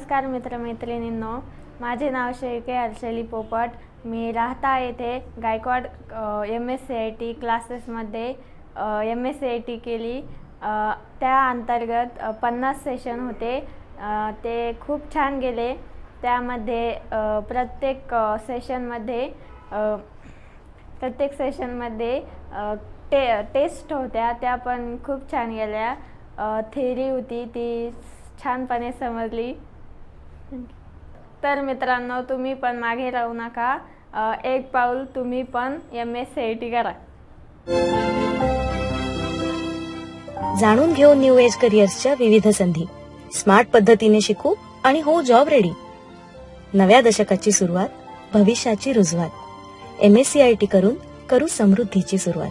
नमस्कार मित्रमैत्रिणींनो माझे नाव शेळके अर्शली पोपट. मी राहता येथे Gaikwad M S C I T क्लासेसमध्ये M S C I T केली. त्या अंतर्गत पन्नास सेशन होते. ते खूप छान गेले. त्यामध्ये प्रत्येक सेशनमध्ये प्रत्येक सेशनमध्ये टे टेस्ट होत्या. त्या पण खूप छान गेल्या. थेरी होती. ती छानपणे समजली. तर मित्रांनो तुम्ही पण मागे राहू नका. एक पाऊल तुम्ही पण M S C I T करा. जाणून घेऊ न्यू एज करिअर्सच्या विविध संधी. स्मार्ट पद्धतीने शिकू आणि हो जॉब रेडी नव्या दशकाची सुरुवात भविष्याची रुजवात. M S C I T करून करू समृद्धीची सुरुवात.